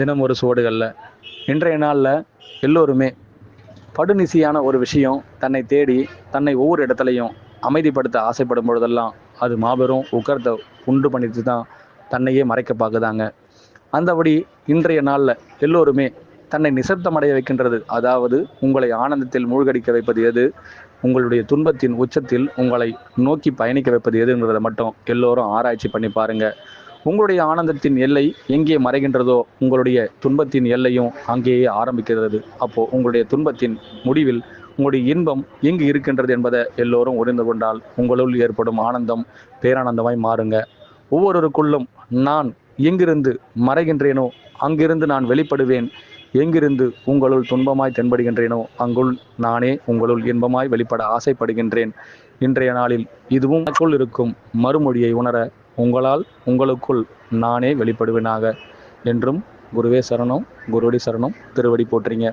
தினம் ஒரு சுவடுகளில். இன்றைய நாளில் எல்லோருமே படுநிசியான ஒரு விஷயம் தன்னை தேடி தன்னை ஒவ்வொரு இடத்துலையும் அமைதிப்படுத்த ஆசைப்படும் பொழுதெல்லாம் அது மாபெரும் உக்கரத்தை உண்டு பண்ணிட்டு தான் தன்னையே மறைக்க பார்க்குதாங்க அந்தபடி இன்றைய நாளில் எல்லோருமே தன்னை நிசப்தமடைய வைக்கின்றது. அதாவது உங்களை ஆனந்தத்தில் மூழ்கடிக்க வைப்பது எது? உங்களுடைய துன்பத்தின் உச்சத்தில் உங்களை நோக்கி பயணிக்க வைப்பது எதுங்கிறத மட்டும் எல்லோரும் ஆராய்ச்சி பண்ணி பாருங்கள் உங்களுடைய ஆனந்தத்தின் எல்லை எங்கே மறைகின்றதோ உங்களுடைய துன்பத்தின் எல்லையும் அங்கேயே ஆரம்பிக்கிறது. அப்போ உங்களுடைய துன்பத்தின் முடிவில் உங்களுடைய இன்பம் எங்கு இருக்கின்றது என்பதை எல்லோரும் உணர்ந்து கொண்டால் உங்களுள் ஏற்படும் ஆனந்தம் பேரானந்தமாய் மாறுங்க. ஒவ்வொருவருக்குள்ளும் நான் எங்கிருந்து மறைகின்றேனோ அங்கிருந்து நான் வெளிப்படுவேன். எங்கிருந்து உங்களுள் துன்பமாய் தென்படுகின்றேனோ அங்குள் நானே உங்களுள் இன்பமாய் வெளிப்பட ஆசைப்படுகின்றேன். இன்றைய நாளில் இதுவும் இருக்கும் மறுமொழியை உணர உங்களால் உங்களுக்குள் நானே வெளிப்படுவேனாக? என்றும் குருவே சரணம் குருவடி சரணம் திருவடி போற்றிங்க.